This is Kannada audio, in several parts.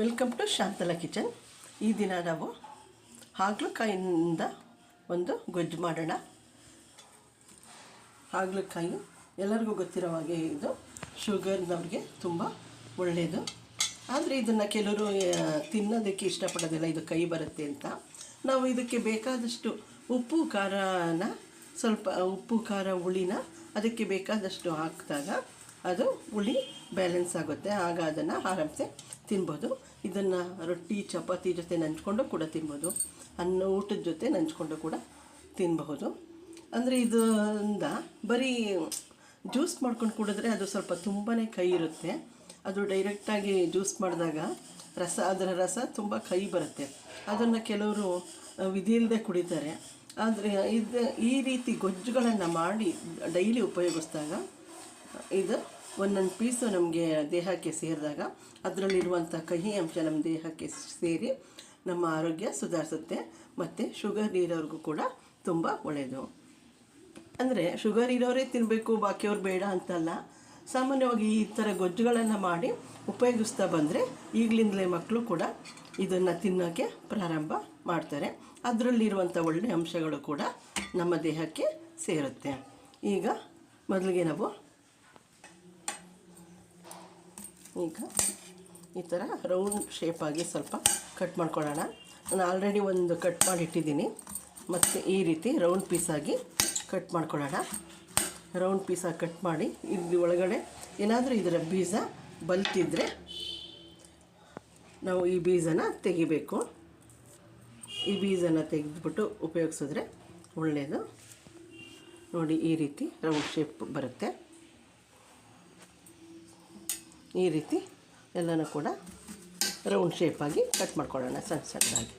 ವೆಲ್ಕಮ್ ಟು ಶಾಂತಲ ಕಿಚನ್ ಈ ದಿನ ನಾವು ಹಾಗಲಕಾಯಿಯಿಂದ ಒಂದು ಗೊಜ್ಜು ಮಾಡೋಣ. ಹಾಗಲಕಾಯಿ ಎಲ್ಲರಿಗೂ ಗೊತ್ತಿರೋ ಹಾಗೆ ಇದು. ಶುಗರ್ನವ್ರಿಗೆ ತುಂಬ ಒಳ್ಳೆಯದು ಆದರೆ ಇದನ್ನು ಕೆಲವರು ತಿನ್ನೋದಕ್ಕೆ ಇಷ್ಟಪಡೋದಿಲ್ಲ, ಇದು ಕೈ ಬರುತ್ತೆ ಅಂತ. ನಾವು ಇದಕ್ಕೆ ಬೇಕಾದಷ್ಟು ಉಪ್ಪು, ಖಾರನ ಸ್ವಲ್ಪ, ಉಪ್ಪು, ಖಾರ, ಹುಳಿನ ಅದಕ್ಕೆ ಬೇಕಾದಷ್ಟು ಹಾಕಿದಾಗ ಅದು ಹುಳಿ ಬ್ಯಾಲೆನ್ಸ್ ಆಗುತ್ತೆ. ಆಗ ಅದನ್ನು ಆರಾಮ್ಸೆ ತಿನ್ಬೋದು. ಇದನ್ನು ರೊಟ್ಟಿ, ಚಪಾತಿ ಜೊತೆ ನಂಚ್ಕೊಂಡು ಕೂಡ ತಿನ್ಬೋದು. ಅನ್ನ ಊಟದ ಜೊತೆ ನಂಚ್ಕೊಂಡು ಕೂಡ ತಿನ್ನಬಹುದು ಅಂದರೆ ಇದರಿಂದ ಬರೀ ಜ್ಯೂಸ್ ಮಾಡ್ಕೊಂಡು ಕುಡಿದ್ರೆ ಅದು ಸ್ವಲ್ಪ ತುಂಬಾ ಕೈ ಇರುತ್ತೆ. ಅದು ಡೈರೆಕ್ಟಾಗಿ ಜ್ಯೂಸ್ ಮಾಡಿದಾಗ ರಸ, ಅದರ ರಸ ತುಂಬ ಕೈ ಬರುತ್ತೆ. ಅದನ್ನು ಕೆಲವರು ವಿಧಿ ಇಲ್ಲದೆ ಕುಡಿತಾರೆ. ಆದರೆ ಇದು ಈ ರೀತಿ ಗೊಜ್ಜುಗಳನ್ನು ಮಾಡಿ ಡೈಲಿ ಉಪಯೋಗಿಸಿದಾಗ ಇದು ಒಂದೊಂದು ಪೀಸು ನಮಗೆ ದೇಹಕ್ಕೆ ಸೇರಿದಾಗ ಅದರಲ್ಲಿರುವಂಥ ಕಹಿ ಅಂಶ ನಮ್ಮ ದೇಹಕ್ಕೆ ಸೇರಿ ನಮ್ಮ ಆರೋಗ್ಯ ಸುಧಾರಿಸುತ್ತೆ ಮತ್ತು ಶುಗರ್ ಇರೋರಿಗೂ ಕೂಡ ತುಂಬ ಒಳ್ಳೆಯದು ಅಂದರೆ ಶುಗರ್ ಇರೋರೇ ತಿನ್ನಬೇಕು ಬಾಕಿಯವ್ರು ಬೇಡ ಅಂತಲ್ಲ. ಸಾಮಾನ್ಯವಾಗಿ ಈ ಥರ ಗೊಜ್ಜುಗಳನ್ನು ಮಾಡಿ ಉಪಯೋಗಿಸ್ತಾ ಬಂದರೆ ಈಗಲಿಂದಲೇ ಮಕ್ಕಳು ಕೂಡ ಇದನ್ನು ತಿನ್ನೋಕ್ಕೆ ಪ್ರಾರಂಭ ಮಾಡ್ತಾರೆ. ಅದರಲ್ಲಿರುವಂಥ ಒಳ್ಳೆಯ ಅಂಶಗಳು ಕೂಡ ನಮ್ಮ ದೇಹಕ್ಕೆ ಸೇರುತ್ತೆ. ಈಗ ಮೊದಲಿಗೆ ನಾವು ಈಗ ಈ ಥರ ರೌಂಡ್ ಶೇಪಾಗಿ ಸ್ವಲ್ಪ ಕಟ್ ಮಾಡ್ಕೊಳ್ಳೋಣ. ನಾನು ಆಲ್ರೆಡಿ ಒಂದು ಕಟ್ ಮಾಡಿ ಇಟ್ಟಿದ್ದೀನಿ ಮತ್ತು ಈ ರೀತಿ ರೌಂಡ್ ಪೀಸಾಗಿ ಕಟ್ ಮಾಡ್ಕೊಳ್ಳೋಣ. ರೌಂಡ್ ಪೀಸಾಗಿ ಕಟ್ ಮಾಡಿ, ಇಲ್ಲಿ ಒಳಗಡೆ ಏನಾದರೂ ಇದರ ಬೀಜ ಬಲ್ತಿದ್ರೆ ನಾವು ಈ ಬೀಜನ ತೆಗಿಬೇಕು. ಈ ಬೀಜನ ತೆಗೆದ್ಬಿಟ್ಟು ಉಪಯೋಗಿಸಿದ್ರೆ ಒಳ್ಳೆಯದು ನೋಡಿ, ಈ ರೀತಿ ರೌಂಡ್ ಶೇಪ್ ಬರುತ್ತೆ. ಈ ರೀತಿ ಎಲ್ಲನೂ ಕೂಡ ರೌಂಡ್ ಶೇಪಾಗಿ ಕಟ್ ಮಾಡ್ಕೊಳ್ಳೋಣ ಸಣ್ಣ ಸಣ್ಣದಾಗಿ.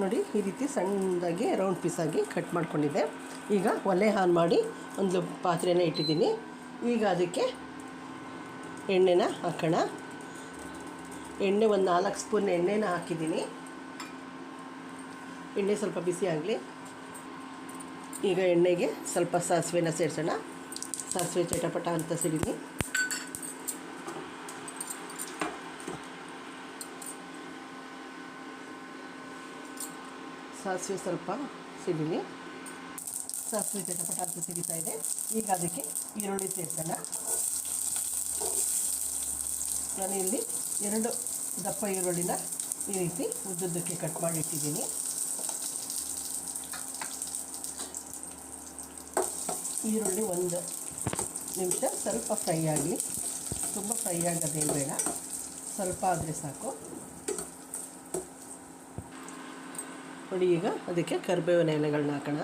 ನೋಡಿ, ಈ ರೀತಿ ಸಣ್ಣದಾಗಿ ರೌಂಡ್ ಪೀಸಾಗಿ ಕಟ್ ಮಾಡ್ಕೊಂಡಿದ್ದೆ. ಈಗ ಒಲೆ ಆನ್ ಮಾಡಿ ಒಂದು ಪಾತ್ರೆನ ಇಟ್ಟಿದ್ದೀನಿ. ಈಗ ಅದಕ್ಕೆ ಎಣ್ಣೆನ ಹಾಕೋಣ. ಎಣ್ಣೆ ಒಂದು ನಾಲ್ಕು ಸ್ಪೂನ್ ಎಣ್ಣೆನ ಹಾಕಿದ್ದೀನಿ. ಎಣ್ಣೆ ಸ್ವಲ್ಪ ಬಿಸಿ ಆಗಲಿ. ಈಗ ಎಣ್ಣೆಗೆ ಸ್ವಲ್ಪ ಸಾಸಿವೆನ ಸೇರಿಸೋಣ. ಸಾಸಿವೆ ಚಟಪಟ ಅಂತ ಸಿಡಿಲಿ. ಸಾಸಿವೆ ಸ್ವಲ್ಪ ಸಿಡಿಲಿ. ಸಾಸಿವೆ ಚಟಪಟ ಅಂತ ಸಿಡಿತಾ ಇದೆ. ಈಗ ಅದಕ್ಕೆ ಈರುಳ್ಳಿ ಸೇರಿಸೋಣ. ನಾನು ಇಲ್ಲಿ ಎರಡು ದಪ್ಪ ಈರುಳ್ಳಿನ ಈ ರೀತಿ ಉದ್ದುದ್ದಕ್ಕೆ ಕಟ್ ಮಾಡಿ ಇಟ್ಟಿದ್ದೀನಿ ಈರುಳ್ಳಿ ಒಂದು ನಿಮಿಷ ಸ್ವಲ್ಪ ಫ್ರೈ ಆಗಲಿ. ತುಂಬ ಫ್ರೈ ಆಗೋದೇನು ಬೇಡ. ಸ್ವಲ್ಪ ಆದರೆ ಸಾಕು. ನೋಡಿ ಈಗ ಅದಕ್ಕೆ ಕರಿಬೇವಿನ ಎಲೆಗಳನ್ನ ಹಾಕೋಣ.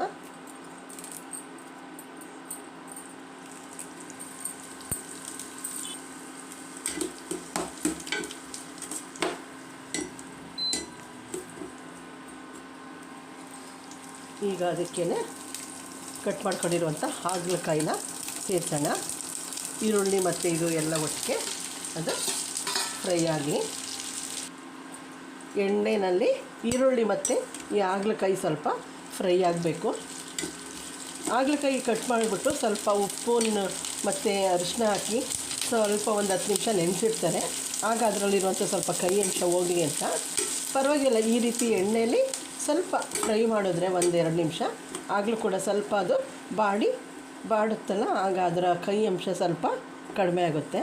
ಈಗ ಅದಕ್ಕೇ ಕಟ್ ಮಾಡ್ಕೊಂಡಿರುವಂಥ ಹಾಗಲಕಾಯಿನ ಸೇರಿಸೋಣ ಈರುಳ್ಳಿ ಮತ್ತು ಇದು ಎಲ್ಲ ಒಟ್ಟಿಗೆ ಅದು ಫ್ರೈ ಆಗಲಿ ಎಣ್ಣೆಯಲ್ಲಿ ಈರುಳ್ಳಿ ಮತ್ತು ಈ ಹಾಗಲಕಾಯಿ ಸ್ವಲ್ಪ ಫ್ರೈ ಆಗಬೇಕು. ಹಾಗಲಕಾಯಿ ಕಟ್ ಮಾಡಿಬಿಟ್ಟು ಸ್ವಲ್ಪ ಉಪ್ಪು ಮತ್ತು ಅರಿಶಿನ ಹಾಕಿ ಸ್ವಲ್ಪ ಒಂದು ಹತ್ತು ನಿಮಿಷ ನೆನೆಸಿರ್ತಾರೆ ಆಗ ಅದರಲ್ಲಿರುವಂಥ ಸ್ವಲ್ಪ ಕೈ ಅಂಶ ಹೋಗಲಿ ಅಂತ. ಪರವಾಗಿಲ್ಲ, ಈ ರೀತಿ ಎಣ್ಣೆಯಲ್ಲಿ ಸ್ವಲ್ಪ ಫ್ರೈ ಮಾಡಿದ್ರೆ ಒಂದೆರಡು ನಿಮಿಷ. ಆಗಲೂ ಕೂಡ ಸ್ವಲ್ಪ ಅದು ಬಾಡಿ ಬಾಡುತ್ತಲ್ಲ, ಆಗ ಅದರ ಕೈ ಅಂಶ ಸ್ವಲ್ಪ ಕಡಿಮೆ ಆಗುತ್ತೆ.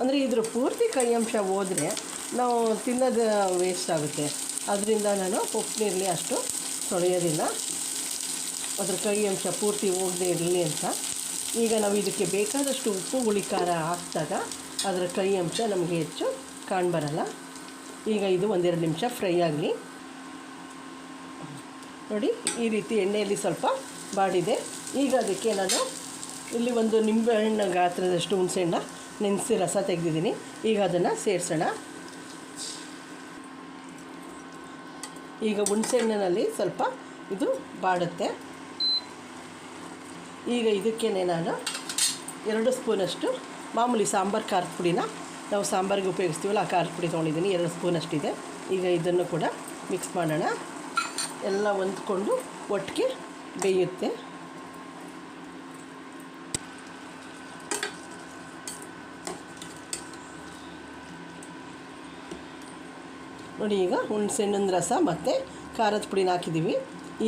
ಅಂದರೆ ಇದ್ರ ಪೂರ್ತಿ ಕೈ ಅಂಶ ಹೋದರೆ ನಾವು ತಿನ್ನೋದು ವೇಸ್ಟ್ ಆಗುತ್ತೆ. ಅದರಿಂದ ನಾನು ಉಪ್ಪು ಅಷ್ಟು ತೊಳೆಯೋದಿಲ್ಲ. ಅದ್ರ ಕೈ ಅಂಶ ಪೂರ್ತಿ ಹೋಗದೆ ಇರಲಿ ಅಂತ. ಈಗ ನಾವು ಇದಕ್ಕೆ ಬೇಕಾದಷ್ಟು ಉಪ್ಪು ಹುಳಿ ಖಾರ ಹಾಕಿದಾಗ ಅದರ ಕೈ ಅಂಶ ನಮಗೆ ಹೆಚ್ಚು ಕಾಣಬರಲ್ಲ. ಈಗ ಇದು ಒಂದೆರಡು ನಿಮಿಷ ಫ್ರೈ ಆಗಲಿ. ನೋಡಿ, ಈ ರೀತಿ ಎಣ್ಣೆಯಲ್ಲಿ ಸ್ವಲ್ಪ ಬಾಡಿದೆ. ಈಗ ಅದಕ್ಕೆ ನಾನು ಇಲ್ಲಿ ಒಂದು ನಿಂಬೆಹಣ್ಣು ಗಾತ್ರದಷ್ಟು ಹುಣಸೆಹಣ್ಣ ನೆನೆಸಿ ರಸ ತೆಗೆದಿದ್ದೀನಿ. ಈಗ ಅದನ್ನು ಸೇರಿಸೋಣ. ಈಗ ಹುಣಸೆಹಣ್ಣಿನಲ್ಲಿ ಸ್ವಲ್ಪ ಇದು ಬಾಡುತ್ತೆ. ಈಗ ಇದಕ್ಕೇ ನಾನು ಎರಡು ಸ್ಪೂನಷ್ಟು ಮಾಮೂಲಿ ಸಾಂಬಾರು ಖಾರದ ಪುಡಿನ ನಾವು ಸಾಂಬಾರಿಗೆ ಉಪಯೋಗಿಸ್ತೀವಲ್ಲ ಆ ಖಾರದ ಪುಡಿ ತೊಗೊಂಡಿದ್ದೀನಿ, ಎರಡು ಸ್ಪೂನಷ್ಟಿದೆ. ಈಗ ಇದನ್ನು ಕೂಡ ಮಿಕ್ಸ್ ಮಾಡೋಣ. ಎಲ್ಲ ಹೊಂದ್ಕೊಂಡು ಒಟ್ಟಿಗೆ ಬೇಯುತ್ತೆ. ನೋಡಿ ಈಗ ಹುಣಸೆಹಣ್ಣಿನ ರಸ ಮತ್ತು ಖಾರದ ಪುಡಿನ ಹಾಕಿದ್ದೀವಿ.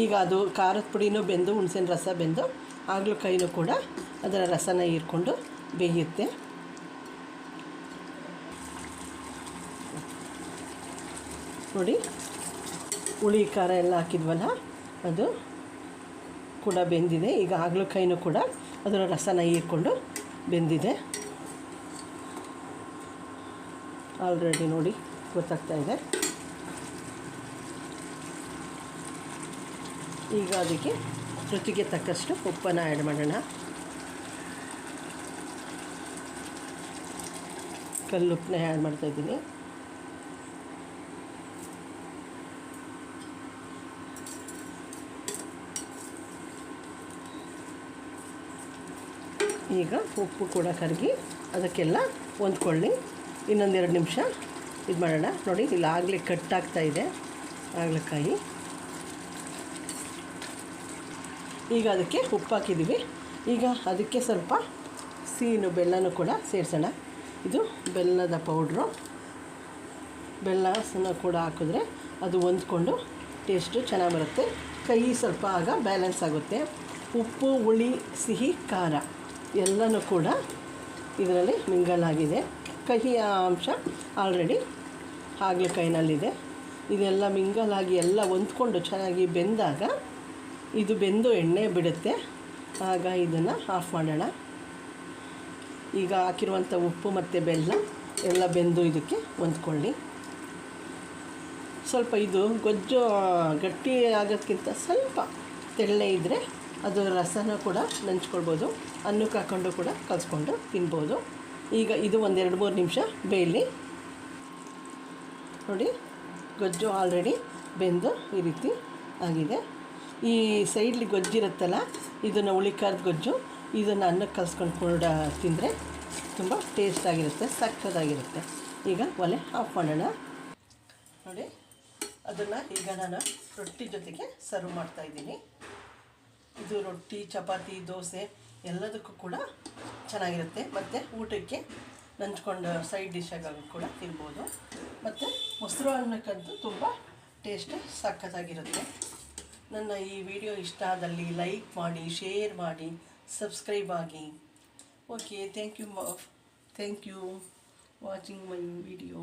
ಈಗ ಅದು ಖಾರದ ಪುಡಿನೂ ಬೆಂದು, ಹುಣಸೆಹಣ್ಣು ರಸ ಬೆಂದು ಹಾಗಲಕಾಯಿನೂ ಕೂಡ ಅದರ ರಸನ ಹೀರ್ಕೊಂಡು ಬೇಯುತ್ತೆ. ನೋಡಿ, ಹುಳಿ ಖಾರ ಎಲ್ಲ ಹಾಕಿದ್ವಲ್ಲ, ಅದು ಕೂಡ ಬೆಂದಿದೆ. ಈಗ ಹಾಗಲಕಾಯಿನೂ ಕೂಡ ಅದರ ರಸನ ಹೀರ್ಕೊಂಡು ಬೆಂದಿದೆ. ಆಲ್ರೆಡಿ ನೋಡಿ ಗೊತ್ತಾಗ್ತಾ ಇದೆ. ಈಗ ಅದಕ್ಕೆ ರುಚಿಗೆ ತಕ್ಕಷ್ಟು ಉಪ್ಪನ್ನು ಆ್ಯಡ್ ಮಾಡೋಣ. ಕಲ್ಲುಪ್ಪನ್ನ ಆ್ಯಡ್ ಮಾಡ್ತಾಯಿದ್ದೀನಿ ಈಗ ಉಪ್ಪು ಕೂಡ ಕರಗಿ ಅದಕ್ಕೆಲ್ಲ ಹೊಂದ್ಕೊಳ್ಳಿ ಇನ್ನೊಂದೆರಡು ನಿಮಿಷ ಇದು ಮಾಡೋಣ. ನೋಡಿ, ಇಲ್ಲಿ, ಆಗಲೇ ಕಟ್ಟಾಗ್ತಾ ಇದೆ ಹಾಗಲಕಾಯಿ ಈಗ ಅದಕ್ಕೆ ಉಪ್ಪು ಹಾಕಿದ್ದೀವಿ. ಈಗ ಅದಕ್ಕೆ ಸ್ವಲ್ಪ ಸೀನು ಬೆಲ್ಲನೂ ಕೂಡ ಸೇರಿಸೋಣ. ಇದು ಬೆಲ್ಲದ ಪೌಡ್ರು. ಬೆಲ್ಲನ ಕೂಡ ಹಾಕಿದ್ರೆ ಅದು ಹೊಂದ್ಕೊಂಡು ಟೇಸ್ಟು ಚೆನ್ನಾಗಿ ಬರುತ್ತೆ. ಕೈ ಸ್ವಲ್ಪ ಆಗ ಬ್ಯಾಲೆನ್ಸ್ ಆಗುತ್ತೆ. ಉಪ್ಪು, ಹುಳಿ, ಸಿಹಿ, ಖಾರ. ಎಲ್ಲನೂ ಕೂಡ ಇದರಲ್ಲಿ ಮಿಂಗಲ್ ಆಗಿದೆ ಕಹಿಯ ಅಂಶ ಆಲ್ರೆಡಿ ಹಾಗಲಕಾಯಿನಲ್ಲಿದೆ. ಇದೆಲ್ಲ ಮಿಂಗಲ್ ಆಗಿ ಎಲ್ಲ ಹೊಂದ್ಕೊಂಡು ಚೆನ್ನಾಗಿ ಬೆಂದಾಗ ಇದು ಬೆಂದು ಎಣ್ಣೆ ಬಿಡುತ್ತೆ. ಆಗ ಇದನ್ನು ಆಫ್ ಮಾಡೋಣ. ಈಗ ಹಾಕಿರುವಂಥ ಉಪ್ಪು ಮತ್ತು ಬೆಲ್ಲ ಎಲ್ಲ ಬೆಂದು ಇದಕ್ಕೆ ಹೊಂದ್ಕೊಳ್ಳಿ. ಸ್ವಲ್ಪ ಇದು ಗೊಜ್ಜು ಗಟ್ಟಿ ಆಗೋದಕ್ಕಿಂತ ಸ್ವಲ್ಪ ತೆಳ್ಳೆ ಇದ್ದರೆ ಅದು ರಸನ ಕೂಡ ನೆಂಚ್ಕೊಳ್ಬೋದು. ಅನ್ನಕ್ಕೆ ಹಾಕ್ಕೊಂಡು ಕೂಡ ಕಲಿಸ್ಕೊಂಡು ತಿನ್ಬೋದು. ಈಗ ಇದು ಒಂದೆರಡು ಮೂರು ನಿಮಿಷ ಬೇಯಲಿ. ನೋಡಿ, ಗೊಜ್ಜು ಆಲ್ರೆಡಿ ಬೆಂದು ಈ ರೀತಿ ಆಗಿದೆ. ಈ ಸೈಡ್ಲಿ ಗೊಜ್ಜಿರುತ್ತಲ್ಲ ಇದನ್ನು ಹುಳಿಕಾರದ ಗೊಜ್ಜು, ಇದನ್ನು ಅನ್ನಕ್ಕೆ ಕಲಿಸ್ಕೊಂಡು ಕೂಡ ತಿಂದರೆ ತುಂಬ ಟೇಸ್ಟಾಗಿರುತ್ತೆ ಸಕ್ಕತ್ತಾಗಿರುತ್ತೆ. ಈಗ ಒಲೆ ಆಫ್ ಮಾಡೋಣ. ನೋಡಿ, ಅದನ್ನು ಈಗ ನಾನು ರೊಟ್ಟಿ ಜೊತೆಗೆ ಸರ್ವ್ ಮಾಡ್ತಾಯಿದ್ದೀನಿ ಇದು ರೊಟ್ಟಿ, ಚಪಾತಿ, ದೋಸೆ ಎಲ್ಲದಕ್ಕೂ ಕೂಡ ಚೆನ್ನಾಗಿರುತ್ತೆ. ಮತ್ತು ಊಟಕ್ಕೆ ನಂಚ್ಕೊಂಡು ಸೈಡ್ ಡಿಶಾಗಿ ಕೂಡ ತಿನ್ಬೋದು. ಮತ್ತು ಮೊಸರು ಅನ್ನಕ್ಕಂತೂ ತುಂಬ ಟೇಸ್ಟ್ ಸಖತ್ತಾಗಿರುತ್ತೆ. ನನ್ನ ಈ ವಿಡಿಯೋ ಇಷ್ಟ ಆದಲ್ಲಿ ಲೈಕ್ ಮಾಡಿ ಶೇರ್ ಮಾಡಿ ಸಬ್ಸ್ಕ್ರೈಬ್ ಆಗಿ. Okay thank you thank you watching my video